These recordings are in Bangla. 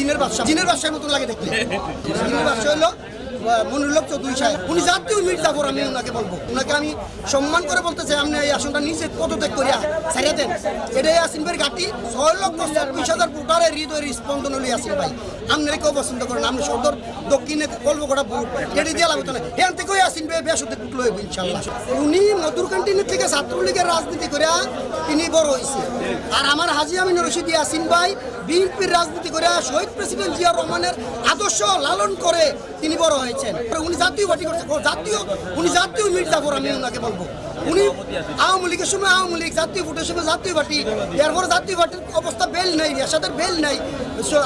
জিনের বাদশা জিনের বাদশার মতন লাগে দেখতে। জিনের বাদশা হলো মনুল্লভ চৌধুরী সাহেব। উনি জাতীয় মির্জাফর, আমি ওনাকে বলব। ওনাকে আমি সম্মান করে বলতে চাই, আপনি এই আসনটা নিজে পদত্যাগ করিয়া ছাড়িয়ে দেন। এটাই আসিনবের ঘাটি। ছয় লক্ষ চব্বিশ হাজার ভোটারের হৃদয়ের স্পন্দন হলি আসিন ভাই। আপনারা কেউ পছন্দ করেন আপনি সদর, দক্ষিণে বলব কটা ভোট এটি দিয়ে লাভ না। হ্যাঁ থেকেই আসিন বেসতে টুকলো হইব ইনশাল্লাহ। উনি মধুর ক্যান্টিনের থেকে ছাত্রলীগের রাজনীতি করে তিনি বড় হয়েছে আর আমার হাজি আমিন রশিদ ইয়াসিন ভাই, বিএনপির রাজনীতি করে শহীদ প্রেসিডেন্ট জিয়া রহমানের আদর্শ লালন করে তিনি বড় হয়েছেন। উনি জাতীয় পার্টি করছে জাতীয়, উনি জাতীয় মির্জাফর আমি ওনাকে বলব। উনি আওয়ামী লীগের সময় আওয়ামী লীগ, জাতীয় ভোটের সময় জাতীয় পার্টি, এরপরে জাতীয় পার্টির অবস্থা বেল নাই এরশাদের বেল নাই।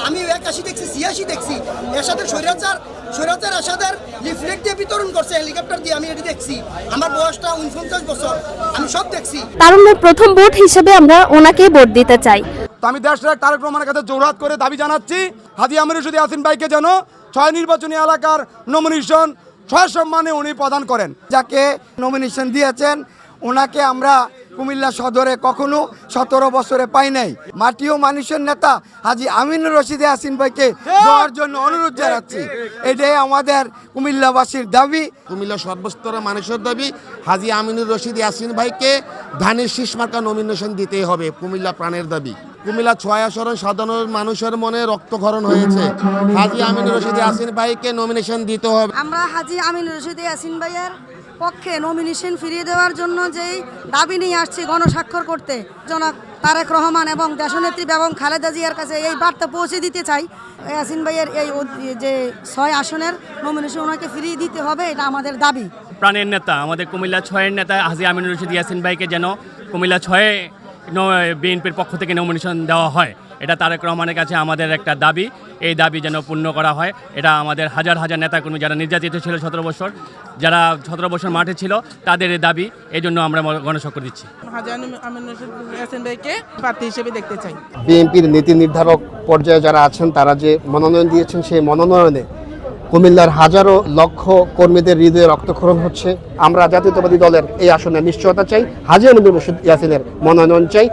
আমি একাশি দেখছি ছিয়াশি দেখছি। এরশাদের স্বৈরাচার স্বৈরাচার এরশাদের লিফলেট দিয়ে বিতরণ করছে হেলিকপ্টার দিয়ে আমি এটি দেখছি। আমার বয়সটা উনপঞ্চাশ বছর আমি সব দেখছি। তারুণ্যের প্রথম ভোট হিসেবে আমরা ওনাকেই ভোট দিতে চাই। তো আমি দেশ তারেক রহমানের কাছে জোরহাত করে দাবি জানাচ্ছি হাদি আমির রশিদ ইয়াসিন ভাইকে যেন ছয় নির্বাচনী এলাকার নমিনেশন ছয় সম্মানে উনি প্রদান করেন। যাকে নমিনেশন দিয়েছেন ওনাকে আমরা কুমিল্লা সদরে কখনো সতেরো বছরে পাই নাই। মাটি ও মানুষের নেতা হাজি আমিনুর রশিদ আসিন ভাইকে দেওয়ার জন্য অনুরোধ জানাচ্ছি। এটাই আমাদের কুমিল্লাবাসীর দাবি। কুমিল্লা সর্বস্তরের মানুষের দাবি হাজি আমিনুর রশিদ ইয়াসিন ভাইকে ধানের শীষ মার্কা নমিনেশন দিতেই হবে কুমিল্লা প্রাণের দাবি। কুমিল্লা ছয় আসরে সাধারণ মানুষের মনে রক্তক্ষরণ হয়েছে। হাজি আমিনুর রশিদ ইয়াসিন ভাইকে নমিনেশন দিতে হবে। আমরা হাজি আমিনুর রশিদ ইয়াসিন ভাইয়ের পক্ষে নমিনেশন ফিরিয়ে দেওয়ার জন্য যেই দাবি নিয়ে আসছি গণস্বাক্ষর করতে, জনাব তারেক রহমান এবং দেশনেত্রী এবং খালেদা জিয়ার কাছে এই বার্তা পৌঁছে দিতে চাই। ইয়াসিন ভাইয়ের এই যে ছয় আসনের নমিনেশন ওনাকে ফিরিয়ে দিতে হবে, এটা আমাদের দাবি। প্রাণের নেতা, আমাদের কুমিল্লা ছয়ের নেতা হাজি আমিনুর রশিদ ইয়াসিন ভাইকে যেন কুমিল্লা ছয়ে বিএনপির পক্ষ থেকে নমিনেশন দেওয়া হয়। এটা তারেক রহমানের কাছে আমাদের একটা দাবি। এই দাবি যেন পূর্ণ করা হয়। এটা আমাদের হাজার হাজার নেতাকর্মী যারা নির্যাতিত ছিল সতেরো বছর যারা সতেরো বছর মাঠে ছিল তাদের এই দাবি এই জন্য আমরা গণস্বাক্ষর দিচ্ছি। হিসেবে দেখতে চাই। বিএনপির নীতি নির্ধারক পর্যায়ে যারা আছেন তারা যে মনোনয়ন দিয়েছেন সেই মনোনয়নে কুমিল্লার হাজারো লক্ষ কর্মীদের হৃদয়ে রক্তক্ষরণ হচ্ছে। আমরা জাতীয়তাবাদী দলের এই আসনে নিশ্চয়তা চাই। হাজি আমিনুর রশিদ ইয়াসিনের মনোনয়ন চাই।